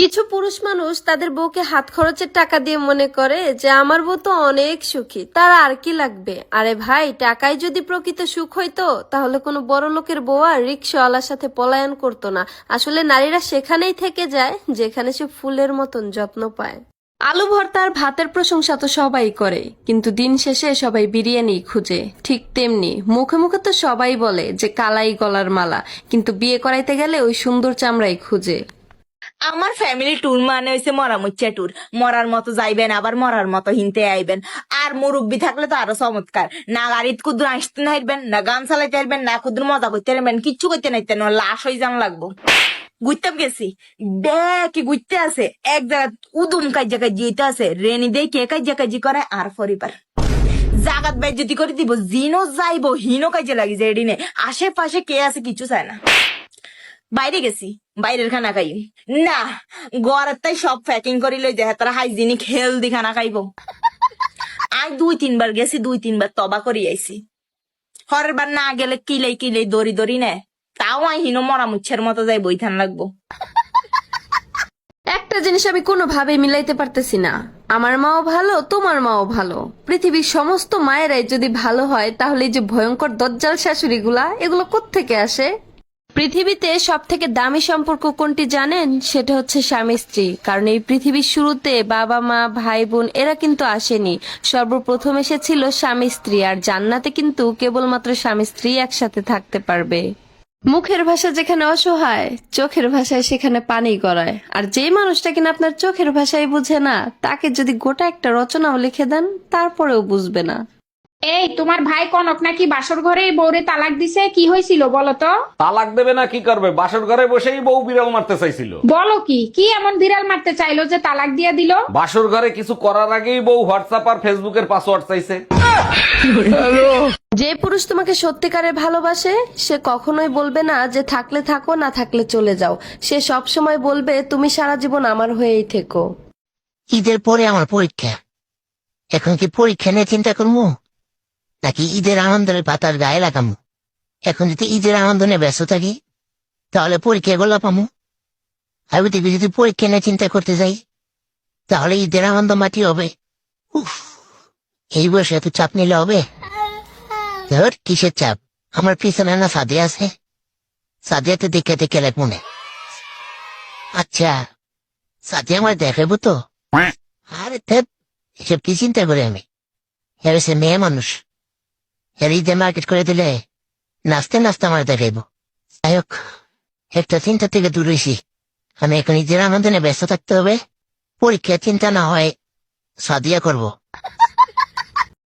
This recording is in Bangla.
কিছু পুরুষ মানুষ তাদের বউকে হাত খরচের টাকা দিয়ে মনে করে যে আমার বউ তো অনেক সুখী, তার আর কি লাগবে? আরে ভাই টাকায় যদি প্রকৃত সুখ হইতো, তাহলে কোনো বড় লোকের বউ আর রিক্সাওয়ালার সাথে পলায়ন করতো না। আসলে নারীরা সেখানেই থেকে যায়, যেখানে সে ফুলের মতন যত্ন পায়। আলু ভর্তার ভাতের প্রশংসা তো সবাই করে, কিন্তু দিন শেষে সবাই বিরিয়ানি খুঁজে। ঠিক তেমনি মুখে মুখে তো সবাই বলে যে কালাই গলার মালা, কিন্তু বিয়ে করাইতে গেলে ওই সুন্দর চামড়াই খুঁজে। আমার ফ্যামিলি ট্যুর মানে হয়েছে মরামুচ্চা ট্যুর মরার মতো যাইবেন, আবার মরার মতো হিনতে আইবেন। আর মুরব্বি থাকলে তো আরও চমৎকার। না গাড়িত কুদ্র আসতে নাইবেন না গান চালাইতে পারবেন না কুদ্র মজা করতে পারবেন কিচ্ছু করতে নাইতেন লাশ হয়ে যান লাগবো। ঘুরতে গেছি। দেখি ঘুরতে আছে। এক জায়গা উদুম কাজা কাজি এটা আছে। রেনি দিয়ে কে কাজা কাজি করে, আর পরিবার জাগাত বাই যদি করে দিব জিনো যাইবো হিনো কাজে লাগি যে এডিনে আশেপাশে কে আছে কিছু চায় না। বাইরে গেছি। বাইরের খানা খাই না ঘরের তাই সব প্যাকিং করি লই যায় তারা হাইজিনিক হেলদি খানা খাইব। আই দুই তিনবার গেছি, দুই তিনবার তবা করি আইছি। হরের বার না গেলে কিলাই কিলাই দড়ি দড়ি নে। তাও আই হিনো মরা মুচ্ছের মতো যাই বইথান লাগবো। একটা জিনিস আমি কোনোভাবে মিলাইতে পারতেছি না। আমার মাও ভালো, তোমার মাও ভালো। পৃথিবীর সমস্ত মায়েরাই যদি ভালো হয়, তাহলে এই যে ভয়ঙ্কর দজ্জাল শাশুড়িগুলা, এগুলো কোত্থেকে আসে? পৃথিবীতে সব থেকে দামি সম্পর্ক কোনটি জানেন? সেটা হচ্ছে স্বামী, স্ত্রী। কারণ এই পৃথিবীর শুরুতে বাবা, মা, ভাই, বোন, এরা কিন্তু আসেনি। সর্বপ্রথম এসেছিল স্বামী, স্ত্রী। আর জান্নাতে কিন্তু কেবলমাত্র স্বামী, স্ত্রী একসাথে থাকতে পারবে। মুখের ভাষা যেখানে অসহায়, চোখের ভাষায় সেখানে পানি গড়ায়। আর যেই মানুষটা কিনা আপনার চোখের ভাষায় বুঝে না, তাকে যদি গোটা একটা রচনাও লিখে দেন, তারপরেও বুঝবে না। এই তোমার ভাই কনক নাকি বাসর ঘরে বউরে তালাক দিছে? কি হয়েছিল বলো তো? তালাক দেবে না কি করবে? বাসর ঘরে বসেই বউ বিড়াল মারতে চাইছিল। বলো কি? কি এমন বিড়াল মারতে চাইলো যে তালাক দিয়ে দিল? বাসর ঘরে কিছু করার আগেই বউ হোয়াটসঅ্যাপ আর ফেসবুকের পাসওয়ার্ড চাইছে। যে পুরুষ তোমাকে সত্যিকারে ভালোবাসে সে কখনোই বলবে না যে থাকলে থাকো না থাকলে চলে যাও। সে সব সময় বলবে তুমি সারা জীবন আমার হয়েই থেকো। ঈদের পরে আমার পরীক্ষা। এখন কি পরীক্ষা নিয়ে চিন্তা করব? নাকি ঈদের আনন্দের পাতার গায়ে লাগামো? এখন যদি ঈদের আনন্দ নিয়ে ব্যস্ত থাকি তাহলে পরীক্ষা গুলো পামো। আর ওদিকে যদি পরীক্ষা নিয়ে চিন্তা করতে যাই তাহলে ঈদের আনন্দ মাটি হবে। উফ এই বয়সে এত চাপ নিলে হবে? ধর কিসের চাপ? আমার পিছনে না সাদে আছে? সাদিয়াতে দেখে দেখে লাগ মনে। আচ্ছা সাথে আমার দেখাবো তো? আরে এসব কি চিন্তা করে আমি? এর সে মেয়ে মানুষ। ঈদে মার্কেট করে দিলে নাচতে নাচতে আমার দেখাইবো। যাই হোক, একটা চিন্তা থেকে দূর হয়েছি আমি এখন ঈদের আনন্দনে ব্যস্ত থাকতে হবে। পরীক্ষা চিন্তা না হয়, সাদিয়া করব।